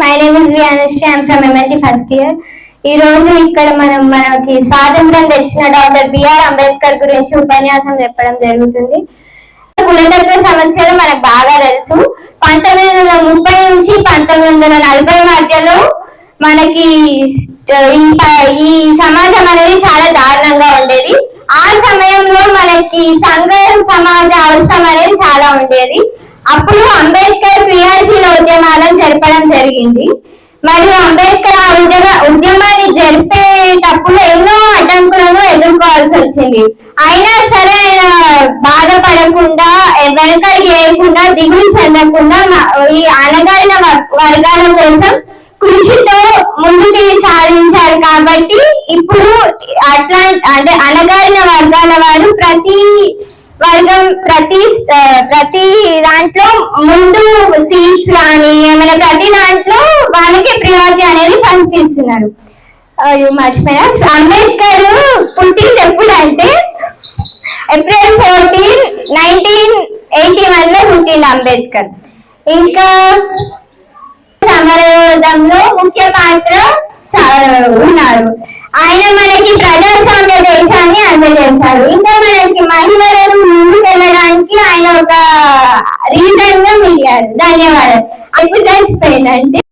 My name is V I'm from MLT first year ఈ రోజు ఇక్కడ మనం మనకి స్వాతంత్రం తెచ్చిన డాక్టర్ బిఆర్ అంబేద్కర్ గురించి ఉపన్యాసం చెప్పడం జరుగుతుంది. కులతత్వ సమస్యలు మనకు బాగా తెలుసు. పంతొమ్మిది వందల ముప్పై నుంచి పంతొమ్మిది వందల నలభై మధ్యలో మనకి ఈ సమాజం అనేది చాలా దారుణంగా ఉండేది. ఆ సమయంలో మనకి సంఘ సమాజ అవసరం అనేది చాలా ఉండేది. అప్పుడు అంబేద్కర్ జరపడం జరిగింది. మరియు అంబేద్కర్ ఆ ఉద్యమ ఉద్యమాన్ని జరిపేటప్పుడు ఎన్నో అడ్డంకులను ఎదుర్కోవాల్సి వచ్చింది. అయినా సరే ఆయన బాధపడకుండా వెనకడికి వేయకుండా దిగులు చెందకుండా ఈ అణగారిన వర్గాల కోసం కృషితో ముందుకు సాధించారు కాబట్టి ఇప్పుడు అట్లా అంటే అణగారిన వర్గాల వారు ప్రతి వర్గం ప్రతి ప్రతి దాంట్లో ముందు సీట్స్ కానీ ఏమైనా ప్రతి దాంట్లో వాళ్ళకి ప్రియారిటీ అనేది ఇస్తున్నారు అయ్యో మర్చిపోయినా. అంబేద్కర్ పుట్టింది ఎప్పుడు అంటే ఏప్రిల్ ఫోర్టీన్ నైన్టీన్ ఎయిటీ వన్లో పుట్టింది అంబేద్కర్. ఇంకా సమరయోధంలో ముఖ్య పాత్ర స- ఉన్నారు. ఆయన మనకి ప్రజాస్వామ్య దేశాన్ని అందజేశారు. ఇంకా మనకి మహిళలను ముందుకు వెళ్ళడానికి ఆయన ఒక రీజన్గా మిగిలారు. ధన్యవాదాలు. ఇప్పుడు అంటే